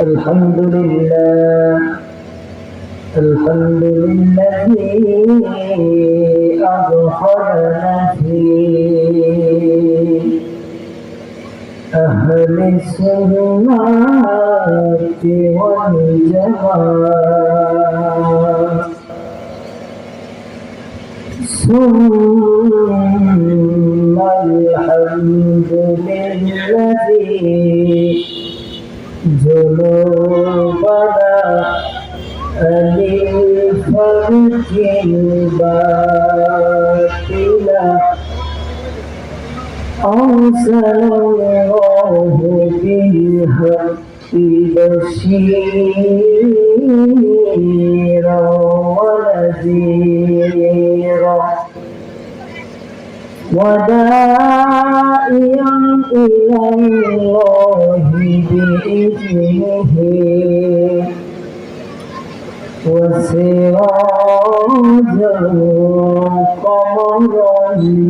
الحمد لله الحمد لله أدخلنا في أهل السنة والجماعة ثم الحمد للذي الباطلة أرسل الله بالحق بشيرا ونذيرا وداعيا إلى الله بإذنه وسراجا mim.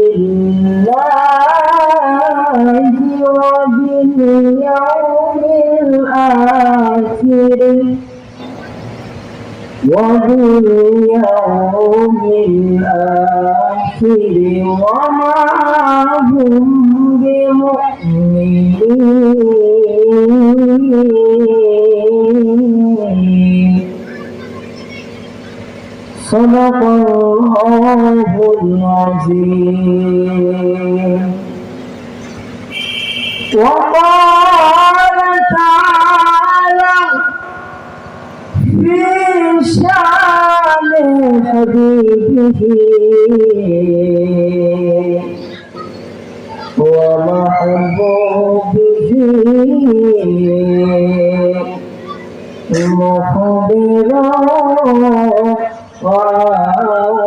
وباليوم الآخر وما هم بمؤمنين صدق الله العظيم وقال تعالى حبيبه ومحبوبه مخبرا وآمرا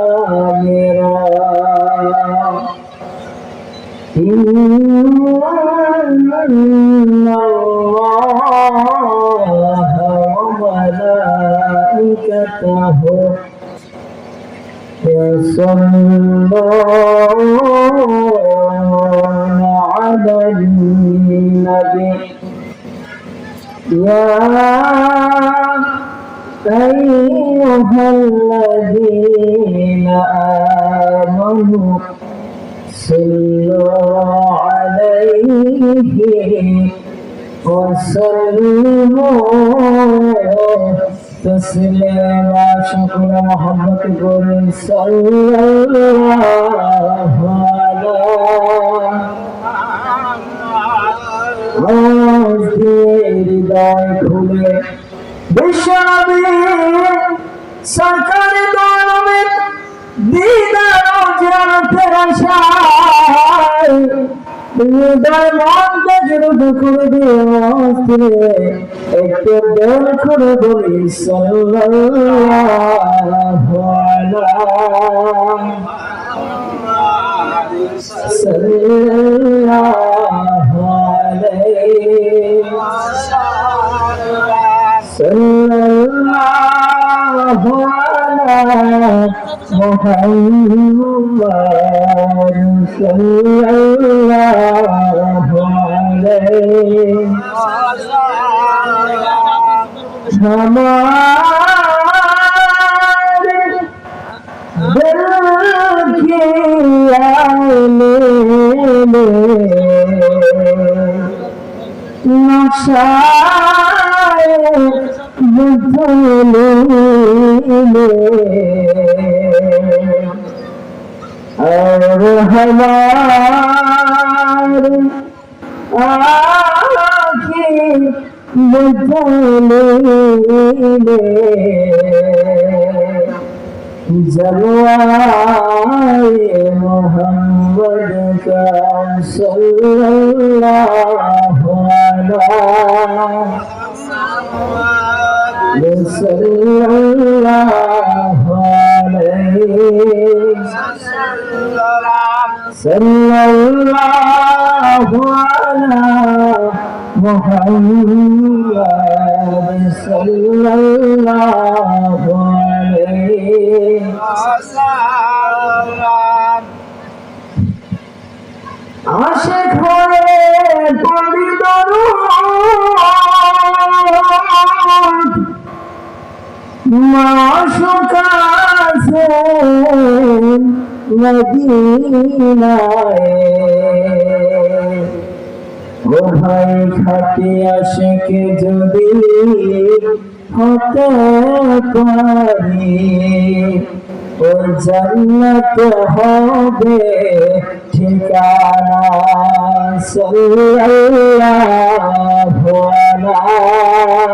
إن الله وملائكته يصلون على النبي يا أيها الذين آمنوا صلوا عليه وسلموا. Taslima সকলে মোহাম্মত করুন সাল্লাল্লাহু আলাইহি হৃদয় খুলে বিশ্বনবী সরকারি দয়ামে দিদার জিয়ারতের হৃদয় মনকে জুড়ে করে দিয়ে অস্থিরে। একটু দোল করে বলি, সাল্লাল্লাহু আলাইহি সাল্লাল্লাহু আলাইহি সাল্লাল্লাহু মুহাম্মদ সাল্লাল্লাহু আলাইহি নশায় বুঝলিলে আর হমার আখি বদলে জলওয়ায়ে মোহাম্মদ কা সাল্লাল্লাহু আলাইহি sallallahu ala Muhammad sallallahu alaihi wasallam Ashiq হয়ে পড়ি দরুদ ভাই খাটি আশেকে যদি হতে পারি ও জান্নাত হবে ঠিকানা সাল্লাল্লাহু আলাইহি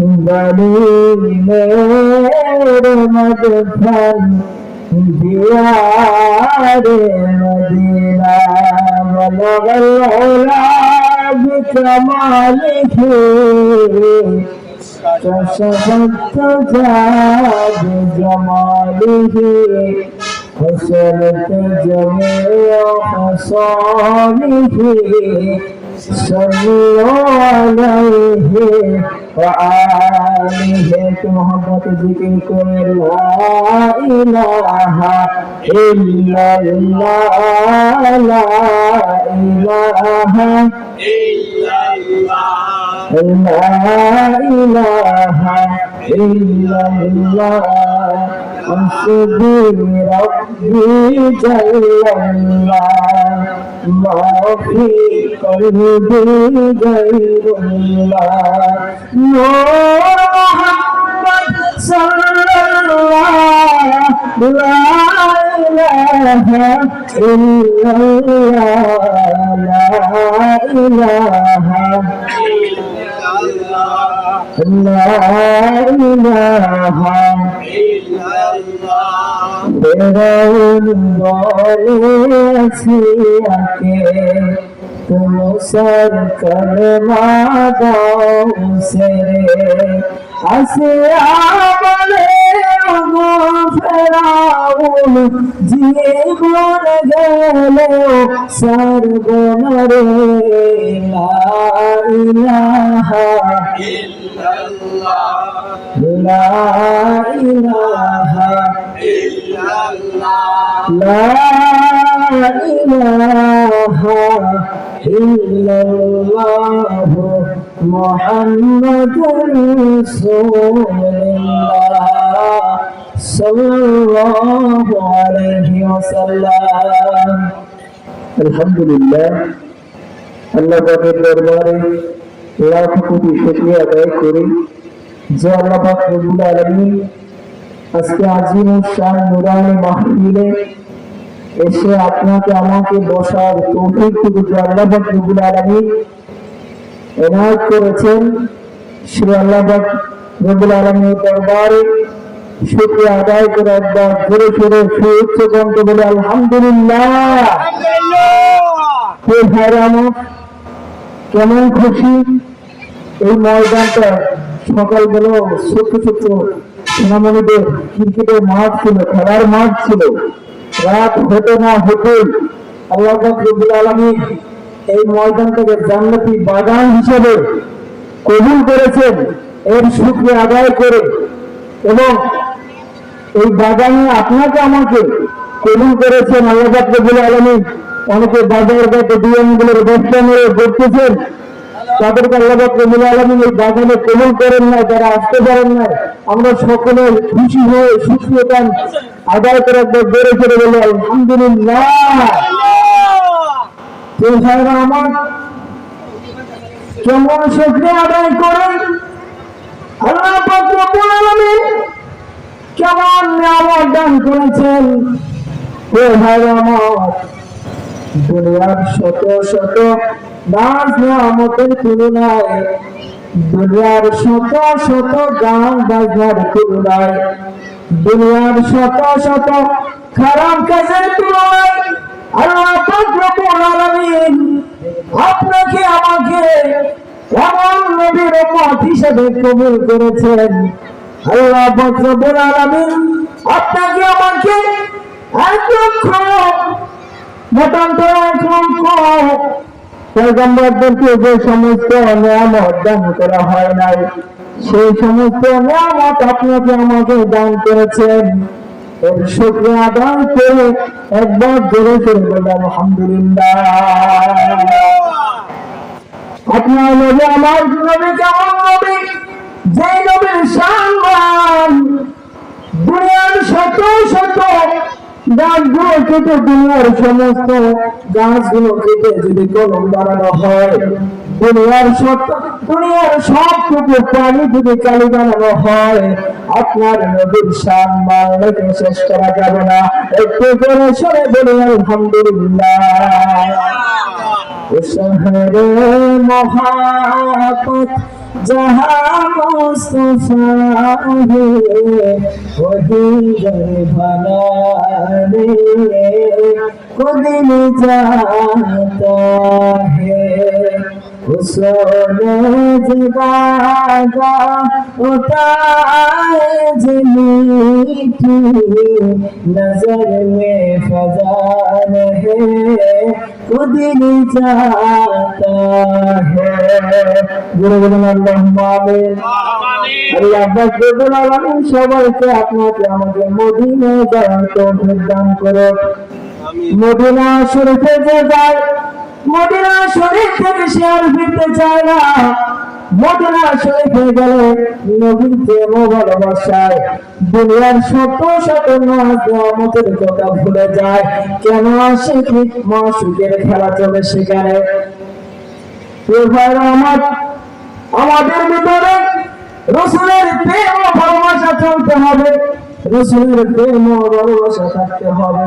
बड़ी मेरे मदफन दियारे मदीना बलगलाब कमाल की तसबत जाद जमाल की حسنت جميع خصاله صلوا عليه وآله محبة ذكركم لا إله إلا الله لا إله لا إله إلا الله حسبي ربي جل الله ما في قلبي غير الله نور محمد صلى الله لا إله إلا الله لا إله لا إله तेरा उन बारे सिया के তুমসর কলমা দাও সেরে। আসে আমলে ওগো ফেরাউন, জীবন গেল সর্বনরে লা ইলাহা ইল্লাল্লাহ। লা ইলাহা إله إلا الله محمد رسول الله صلى الله عليه وسلم الحمد لله আল্লাহ পাকের দরবারে লাখ কোটি শুকরিয়া আদায় করি যে আল্লাহ পাক রব্বুল আলামিন আজকে আজিম শান নুরানি মাহফিলে এসে আপনাকে আমাকে বসার তৌফিক থেকে যে আল্লাহ এনায়ত করেছেন। শ্রী আল্লাহ পাক রব্বুল আলামিনের দরবারে শুকরিয়া আদায় করে একবার সোরে সুউচ্চ কণ্ঠে বলে আলহামদুলিল্লাহ। কেমন খুশি? এই ময়দানটা সকালবেলা ছোট ছোট সোনামণিদের ক্রিকেটের মাঠ ছিল খেলার মাঠ ছিল। রাত হতে না হতে আল্লাহ রব্বুল আলমী এই জান্নাতি বাগান হিসেবে কবুল করেছেন। এর শুক্রিয়া আদায় করে এবং এই বাগানে আপনাকে আমাকে কবুল করেছেন আল্লাহ রব্বুল আলামিন। অনেকে বাজার ঘাটে ডিএমগুলোর ব্যবসা নিয়ে করতেছেন তাদেরকে আল্লাহ রব্বুল আলামিন এই বাগানে কবুল করেন না যারা আসতে পারেন না আমরা সকলে খুশি হয়ে সুস্থতা আদায় করে একবার বেড়ে চলে বলে আলহামদুলিল্লাহ। আমার কেমন শুক্রিয়া আদায় করেন আল্লাহ আলামিন কেমন দান করেছেন। আমার, দুনিয়ার শত শত নাচ নিয়ামতের তুলনায় দুনিয়ার শত শত গান বাজনার তুলনায় দুনিয়ার শত শত খারাপ কাজের তুলনায় আল্লাহ আলামিন আপনাকে আমাকে এমন নবীর উম্মত হিসেবে কবুল করেছেন। আল্লাহ পাক রব্বুল আলামিন আপনাকে আমাকে এক লক্ষ মতান্তর এক লক্ষ যে সমস্ত নিয়ামত দান করা হয় নাই, সেই সমস্ত নিয়ামত আপনাকে আমাকে দান করেছেন। আপনার আমার কেমন দুনিয়ার শত শত গাছগুলো কেটে দুনিয়ার সমস্ত গাছগুলো কেটে যদি কলম বানানো হয় দুনিয়ার সব দুনিয়ার সবটুকু প্রাণী যদি কালি বানানো হয় আপনার নদীর সম্মান লেখে শেষ করা যাবে না একটু করে সরে বলে আলহামদুলিল্লাহ शहर मोहब्बत जहाँ मुस्तफा है वही घर बनाने को दिल जाता है उसने जगागा उतार मीठी नजर में फजान है खुद ही जाता है গুরু বলুন আল্লাহুম্মা আমিন আল্লাহ আব্বাস রব্বুল আলামিন সবাইকে আপনাকে আমাকে মদিনায় যাওয়ার তৌফিক দান করো মদিনা শরীফে যে যায় মদিনা শরীফ থেকে সে আর ফিরতে চায় না। মদিনা শরীফে গেলে নবীর প্রেম ভালোবাসায়। দুনিয়ার শত শত নাচ নিয়ামতের কথা ভুলে যায়। কেন আসে কি মাসুকের খেলা চলে সেখানে? আমার, আমাদের ভিতরে রসুলের প্রেম ভালোবাসা চলতে হবে। রসুলের প্রেম ভালোবাসা থাকতে হবে।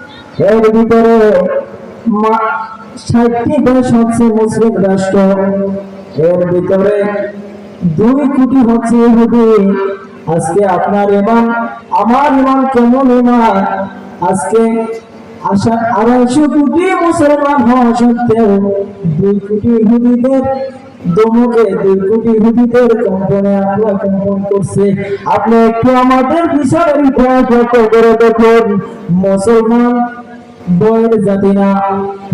এর ভিতরে ষাটটি দেশ হচ্ছে মুসলিম রাষ্ট্র। এর ভিতরে দুই কোটি হচ্ছে ইহুদি। আজকে আপনার ইমান, আমার ইমান কেমন ইমান? আজকে আশা আড়াইশো কোটি মুসলমান হওয়া সত্ত্বেও দুই কোটি ইহুদিদের দমকে, দুই কোটি ইহুদিদের কম্পনে আল্লাহ কম্পন করছে। আপনি একটু আমাদের লক্ষ্য করে দেখুন, মুসলমান বয়ের জাতি না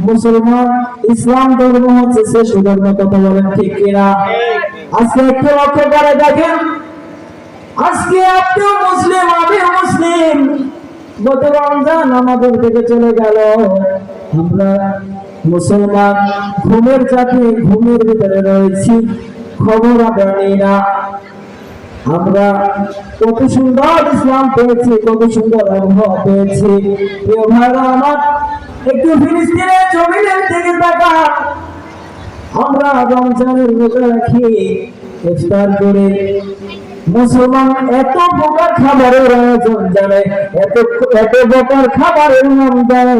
মুসলমান, ইসলাম ধর্ম হচ্ছে ধর্ম কথা বলেন ঠিক কিনা? আজকে একটু লক্ষ্য করে দেখেন, আজকে আপনিও মুসলিম, আমিও মুসলিম। গত রমজান আমাদের থেকে চলে গেল। আমরা মুসলমান, ঘুমের জাতি, ঘুমের ভিতরে রয়েছি, খবর আমরা না। আমরা কত সুন্দর ইসলাম পেয়েছি, কত সুন্দর অনুভব পেয়েছি। আমার, একটু ফিলিস্তিনের জমিনের দিকে তাকা আমরা রমজানের রোজা রাখি, ইফতার করে। মুসলমান এত প্রকার খাবারের আয়োজন জানে, এত এত প্রকার খাবারের নাম জানে,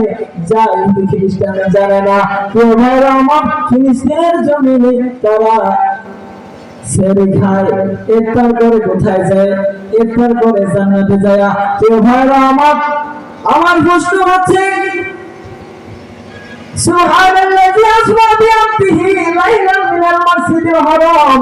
যা খ্রিস্টান জানে না। কেউ ভাইরা আমার, ফিলিস্তিনের জমিনে তারা ছেড়ে খায়। এরপর করে কোথায় যায়? এরপর করে জান্নাতে যায়। তো ভাইরা, আমার আমার প্রশ্ন হচ্ছে সুবহানাল্লাযী আসবা বিআমদিহি লাইলান মিনাল মাসজিদিল হারাম।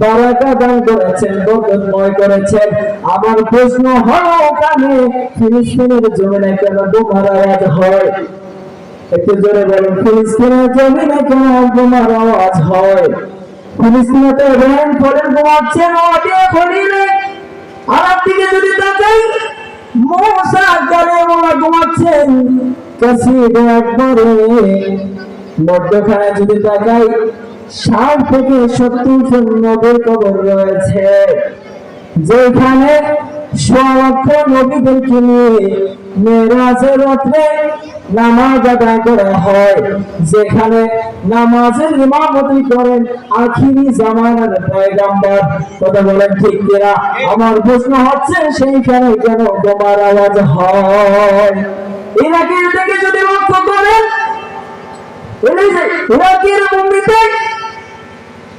বারাকা দান করেছেন বরকতময় করেছেন। আমার প্রশ্ন হলো ওখানে ফিলিস্তিনের জমিনে কেন বোমার আওয়াজ হয়? একটু জোরে বলুন, ফিলিস্তিনের জমিনে কেন বোমার আওয়াজ হয়? ফিলিস্তিনে তো ইব্রাহিম খলিল ঘুমাচ্ছেন ওদিকে খলিলে আর দিকে যদি তাকাই, মোসা কালেমুল্লাহ ঘুমাচ্ছেন কাসিদ একবারে মধ্যখানে যদি তাকাই ষাট থেকে সত্তর জন নবীর কবর রয়েছে। যেখানে নবীদেরকে নিয়ে রাত্রে নামাজ আদায় করা হয়। যেখানে নামাজের ইমামতি করেন আখিরি জামানার কথা বলেন ঠিক কিনা? আমার প্রশ্ন হচ্ছে, সেইখানে কেন তোমার আওয়াজ হয়? ইরাকের দিকে যদি লক্ষ্য করেন ইরাকের মুম্বিতে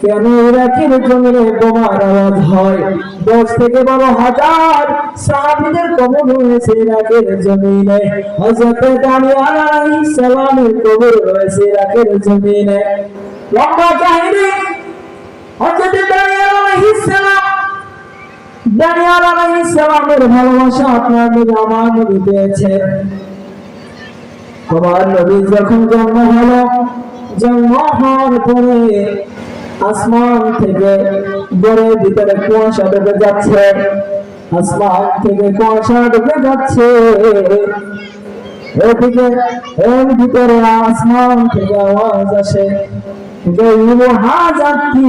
কেন ইরাকের জমিনে বোমার আওয়াজ হয়? দশ থেকে বারো হাজার সাহাবিদের কবর রয়েছে ইরাকের জমিনে। হজরত কবর রয়েছে ইরাকের জমিনে। লম্বা কাহিনী। হজরত ভালোবাসা আপনার আমার নবী পেয়েছেন। আমার নবী যখন জন্ম হলো, জন্ম হওয়ার পরে আসমান থেকে গড়ে ভিতরে কুয়াশা ঢুকে যাচ্ছে। আসমান থেকে কুয়াশা ঢুকে যাচ্ছে। এদিকে, এর ভিতরে আসমান থেকে আওয়াজ আসে। হাজার হাজারটি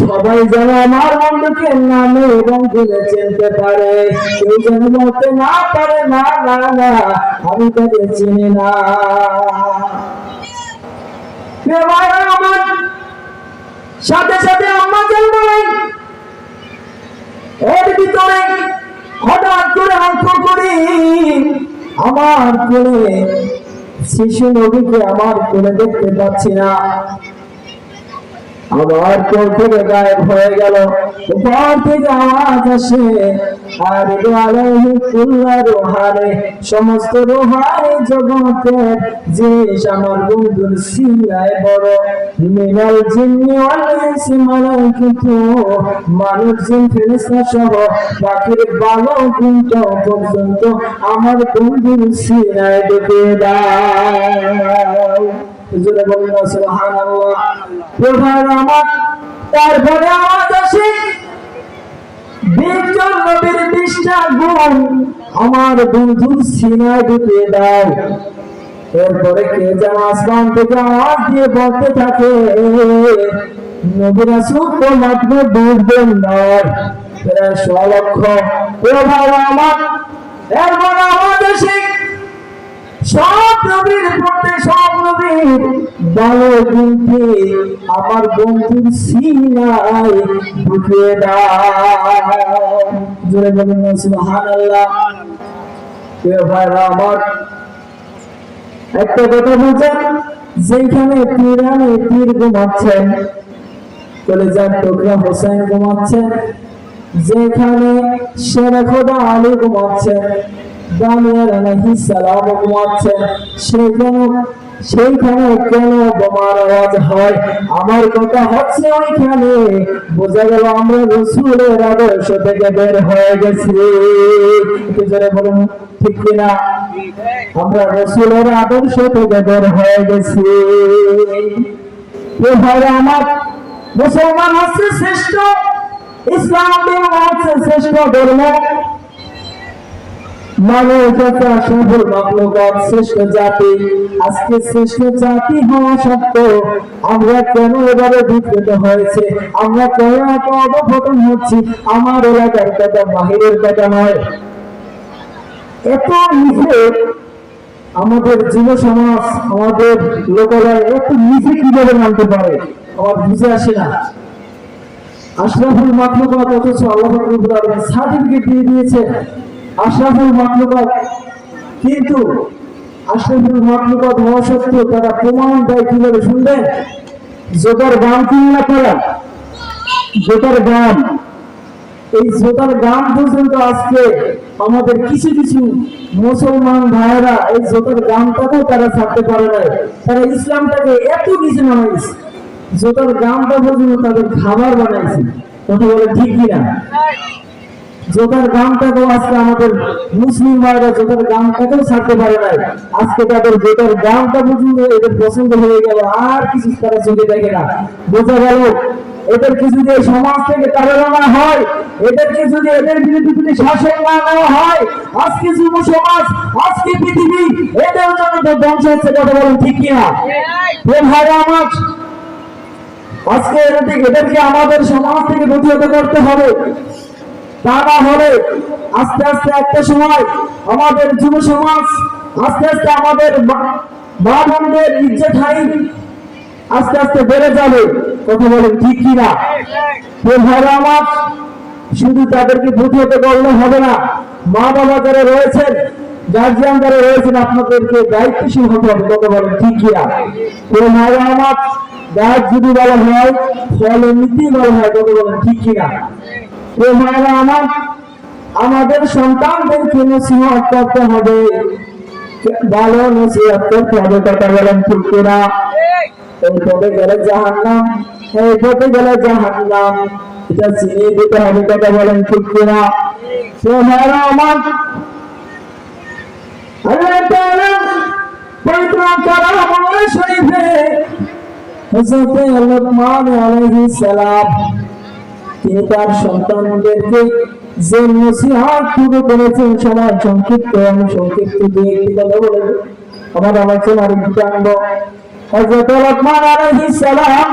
সবাই যেন আমার বন্ধুকে নামে এবং গুণে চিনতে পারে। কেউ যেন বলতে না পারে না না না, আমি তাকে চিনি না। আমার সাথে সাথে আম্মা যেন বলেন, এর ভিতরে হঠাৎ করে অঙ্ক করি আমার কোলে শিশু নবীকে আমার কোলে দেখতে পাচ্ছি না। আবার কোল থেকে গায়েব হয়ে গেল? সমস্ত রোহারে জগতের জিনিস আমার বন্ধুর সিনায় বড়। মিনাল জিন্নি মালাইকাতু মানুষ জিন ফেরেশতা সহ পাখির বালো গুণটা পর্যন্ত আমার বন্ধুর সিনায় ঢুকে দাও। হুজুরে বললেন সুবহানাল্লাহ। প্রধান আমার তারপরে আওয়াজ আসে বিশজন নবীর বিশটা গুণ, আমার দাও। এরপরে কে যেন আসমান থেকে আওয়াজ দিয়ে বলতে থাকে নয় আমার এরপর সব নবীর সব নবীর আমার বন্ধুর দাও। জোরে বলুন আমার, একটা কথা বলছেন, যেখানে পিরানে পীর ঘুমাচ্ছেন হোসেন ঘুমাচ্ছেন, যেখানে শেরে খোদা আলী ঘুমাচ্ছেন দানিয়ার আলাইহিস সালাম ঘুমাচ্ছেন সেখানে সেইখানে কেন বোমার আওয়াজ হয়? আমার কথা হচ্ছে ওইখানে। বোঝা গেল আমরা রসুলের আদর্শ থেকে বের হয়ে গেছি। জোরে বলুন, ঠিক কিনা? আমরা রসুলের আদর্শ থেকে বের হয়ে গেছি। আমার মুসলমান হচ্ছে শ্রেষ্ঠ, ইসলাম হচ্ছে শ্রেষ্ঠ ধর্ম। এত আমার এলাকার কথা বাহিরের কথা নয়। এত নিচে আমাদের যুব সমাজ, আমাদের লোকেরা এত নিচে কীভাবে নামতে পারে? আমার বুঝে আসে না। আশরাফুল মাকলুকাত অথচ আল্লাহ সার্টিফিকেট দিয়ে দিয়েছে আশরাফুল মাকলুকাত। কিন্তু আশরাফুল মাকলুকাত হওয়া সত্ত্বেও তারা প্রমাণ দেয় কীভাবে শুনবেন? জোতার গান কিনলা করা? জোতার গান এই জোতার গান পর্যন্ত আজকে আমাদের কিছু কিছু মুসলমান ভাইয়েরা এই জোতার গানটাকেও তারা ছাড়তে পারে না তারা ইসলামটাকে এত নিচে নামাইছে জোতার গানটা পর্যন্ত তাদের খাবার বানাইছে। কথা বলে ঠিক কিনা? জোতার গানটাকেও আজকে আমাদের মুসলিম ভাইরা জোতার গানটাকেও ছাড়তে পারে নাই। আজকে তাদের জোতার গানটা পর্যন্ত এদের পছন্দ হয়ে গেল, আর কিছু তারা চোখে দেখে না। বোঝা গেল এদেরকে যদি এই সমাজ থেকে তাড়ানো না হয় এদেরকে যদি এদের বিরুদ্ধে যদি শাসন না নেওয়া হয়, আজকে যুব সমাজ, আজকে পৃথিবী, এদের জন্য তো ধ্বংস হচ্ছে কথা বলেন ঠিক কিনা? এ ভাই আমার, আজকে এদেরকে আমাদের সমাজ থেকে প্রতিহত করতে হবে। তা না হলে আস্তে আস্তে একটা সময় আমাদের যুব সমাজ, আস্তে আস্তে আমাদের মা- বোনদের ইজ্জত হাই, আস্তে আস্তে বেড়ে যাবে। কথা বলেন ঠিক কিনা ভাইরা আমার, শুধু তাদেরকে প্রতিহত করলে হবে না মা বাবা যারা রয়েছেন গার্জিয়ান যারা রয়েছেন, আপনাদেরকে দায়িত্বশীল হতে হবে। কথা বলেন ঠিক কিনা ভাইরা আমার, গাছ যদি বলা হয়, ফল এমনিতেই বলা হয়, কথা বলেন ঠিক কিনা আমার, আমাদের সন্তানদেরকে নসিহত করতে হবে। ভালো নসিহত করতে হবে, কথা বলেন ঠিক কিনা? এই পথে গেলে জাহান্নাম, এই পথে গেলে জাহান্নাম। এটা চিনিয়ে দিতে হবে, কথা বলেন ঠিক কিনা? আমার শরীফে হযরত লুকমান আলাইহিস সালাম তিনি তার সন্তানদেরকে যে নসিহাত শুরু করেছেন, সবার সংক্ষিপ্ত আমি সংক্ষিপ্ত দু একটি কথা বলে আমার আলোচনা আলোচনার বৃত্তাঙ্গ হযরত লকমান আলাইহিস সালাম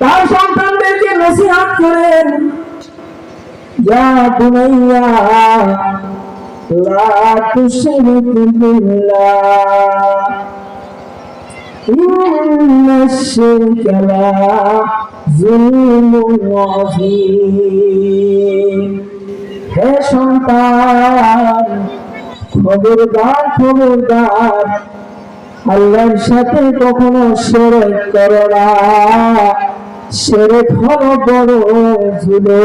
তার সন্তানদেরকে নসিহাত করেন, যা বুনাইয়া লা তুশরিকু বিল্লাহ ইন্নাশ শিরকা লা মাহজুম হে সন্তান, খবরদার খবরদার, আল্লাহর সাথে কখনো সেরেক করো না। সেরেক হলো বড় ঝুলো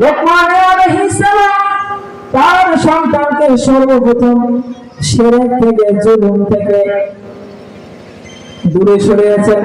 লোকমান আলাইহিস সালাম তার সন্তানকে সর্বপ্রথম সেরে থেকে, জুলুম থেকে দূরে সরে আছেন।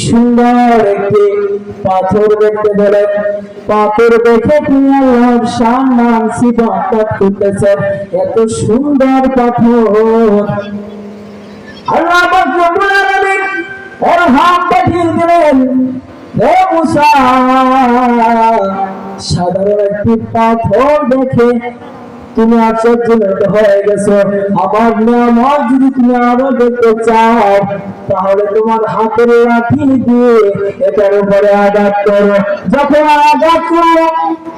সুন্দর একটি পাথর দেখতে পেলেন পাথর দেখে তিনি আল্লাহর সম্মান করতেছেন এত সুন্দর পাথর। আল্লাহ রব্বুল আলামিন ওর হাত পাঠিয়ে দিলেন। হে মুসা, সাধারণ একটি পাথর দেখে তুমি আশ্চর্যজনক হয়ে গেছো। আমার নামাজ যদি তুমি আরও দেখতে চাও, তাহলে তোমার হাতের লাঠি দিয়ে এটার উপরে আঘাত করো। যখন আঘাত করো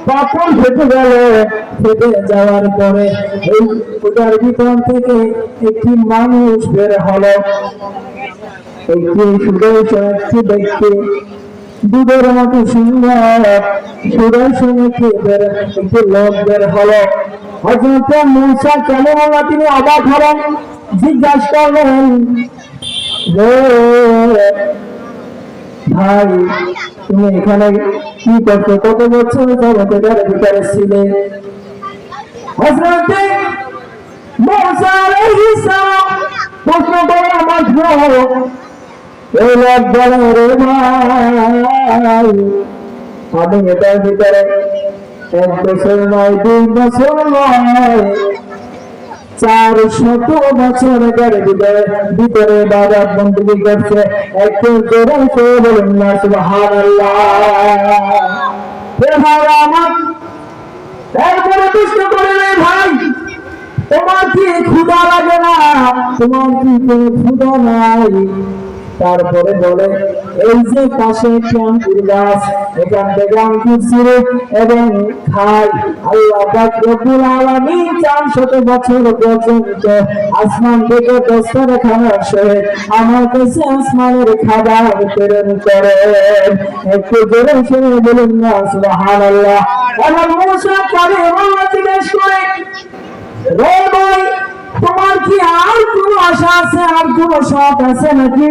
পাথর ফেটে গেল, ফেটে যাওয়ার পরে এই ওটার ভিতর থেকে একটি মানুষ বের হলো। একটি সুদর্শন একটি ব্যক্তি দুধের মতো সুন্দর একটি বের একটি লোক বের হলো। হজরত মুসা কেমন হলো? তিনি অবাক হলেন জিজ্ঞাসা করলেন "রে, ভাই তুমি এখানে কি করছ? কত বছর এটার ভিতরে ছিলে? হজরতে মুসা আলাইহিস প্রশ্ন করা মাত্র আমি এটার ভিতরে এক বছর নয়, দুই বছর নয়, চার শত বছর এটার ভিতরে ভিতরে বাবা বন্দী করছে। একটু জোরে সে বলুন না আমার এরপরে প্রশ্ন করলে ভাই, তোমার কি ক্ষুধা লাগে না? তোমার কি ক্ষুধা নাই? তারপরে বলে, এই যে পাশে একটি গাছ এখান থেকে আঙ্কুর ছিঁড়ে এবং খাই? আল্লাহ চার শত বছর পর্যন্ত আসমান থেকে দস্তরে খানার সহে আমার কাছে আসমানের খাবার প্রেরণ করে। একটু জোরে শুনে বলুন না, সুবহানাল্লাহ। এবং মুসা কারে জিজ্ঞেস করে তোমার কি আর কোনো আশা আছে, আর কোনো শখ আছে নাকি?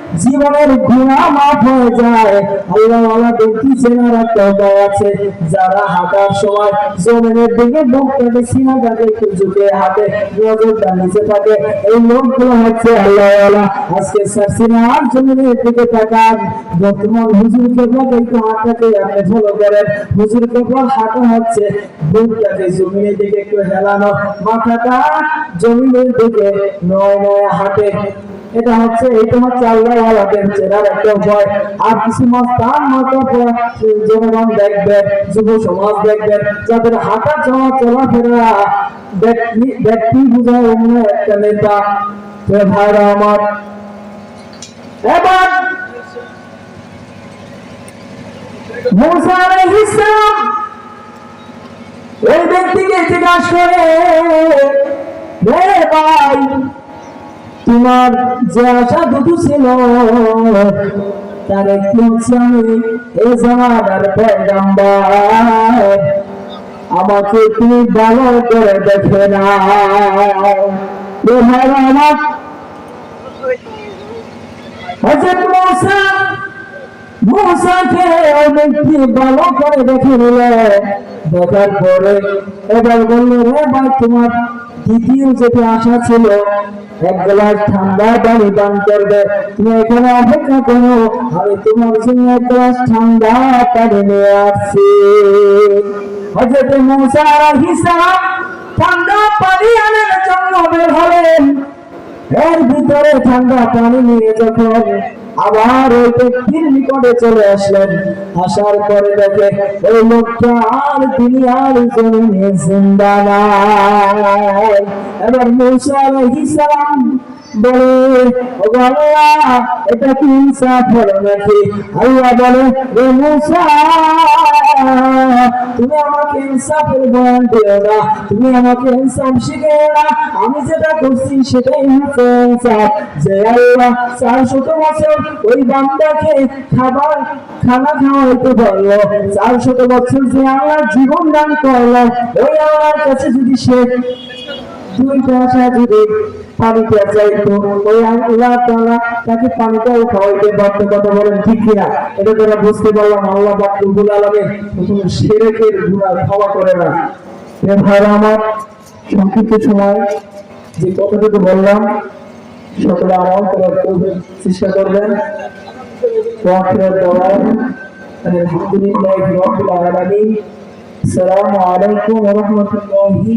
জীবনের গুণা মাফ হয়ে যায়। আল্লাহ আল্লাহ ব্যক্তি চেনার একটা আছে। যারা হাঁটার সময় জমিনের দিকে বুক কাটে সিনা কাটে একটু ঝুঁকে হাতে নজরটা নিচে থাকে। এই লোকগুলো হচ্ছে আল্লাহ আল্লাহ আজকে স্যার সিনার জমিনের দিকে তাকান। বর্তমান হুজুর কেবলাকে একটু হাঁটাকে আপনি ফলো করেন। হুজুর কেবল হাঁটা হচ্ছে। বুকটাকে জমিনের দিকে একটু হেলানো। মাথাটা জমিনের দিকে নয় নয় হাঁটে। এটা হচ্ছে এটা হচ্ছে আল্লাহ আল্লাহের চেনার একটা উপায় আর কিছু মাস তার মাথা জনগণ দেখবেন যুব সমাজ দেখবেন যাদের হাঁটা চলা চলাফেরা ব্যক্তি বোঝায় অন্য একটা নেতা। ভাইরা আমার। এবার মুসা আলাইহিস সালাম ওই ব্যক্তিকে জিজ্ঞাসা করে রে ভাই তোমার যে আশা দুটো ছিল, তার একটি আমি এ জামানার আমাকে তুমি ভালো করে দেখে না আমার ভালো করে দেখে নিল। দেখার পরে এবার বলল রে ভাই, তোমার দ্বিতীয় যেটা আশা ছিল এক গ্লাস ঠান্ডা পানি পান করবে। তুমি এখানে অপেক্ষা করো। আমি তোমার জন্য এক গ্লাস ঠান্ডা পানি নিয়ে আসছি। হজরত মুসা সালাম ঠান্ডা পানি আনার জন্য বের হলেন। এর ভিতরে ঠান্ডা পানি নিয়ে যখন আবার ওই ব্যক্তির নিকটে চলে আসলেন। আসার পরে দেখে ওই লোকটা আর তিনি আর জমিনে জিন্দা নাই এবার মুসা আলাইহিস সালাম বলে এটা কি নাকি? আল্লাহ বলে তুমি আমাকে ইনসাফের বয়ান দিও না, তুমি আমাকে ইনসাফ শিখিও না। আমি যেটা করছি সেটাই হচ্ছে ইনসাফ। যে আল্লাহ চার শত বছর ওই বান্দাকে খাবার, খানা খাওয়াইতে পারল চার শত বছর যে আল্লাহ জীবন দান করল, ওই আল্লাহর কাছে যদি সে দুই পয়সা জীবের পানিতে চাইতো ওই আল্লাহ তালা তাকে পানিটাও খাওয়াইতে বাধ্য কথা বলেন, ঠিক কিনা? এটা তারা বুঝতে পারলাম, আল্লাহ বাকুল আলমে সেরেকের গুণা ক্ষমা করে না ভাই আমার, সংক্ষিপ্ত সময়, যে কথাটুকু বললাম, সকলে আমল করার চেষ্টা করবেন। আলহামদুলিল্লাহ রবিল আলমী আসসালামু আলাইকুম রহমতুল্লাহি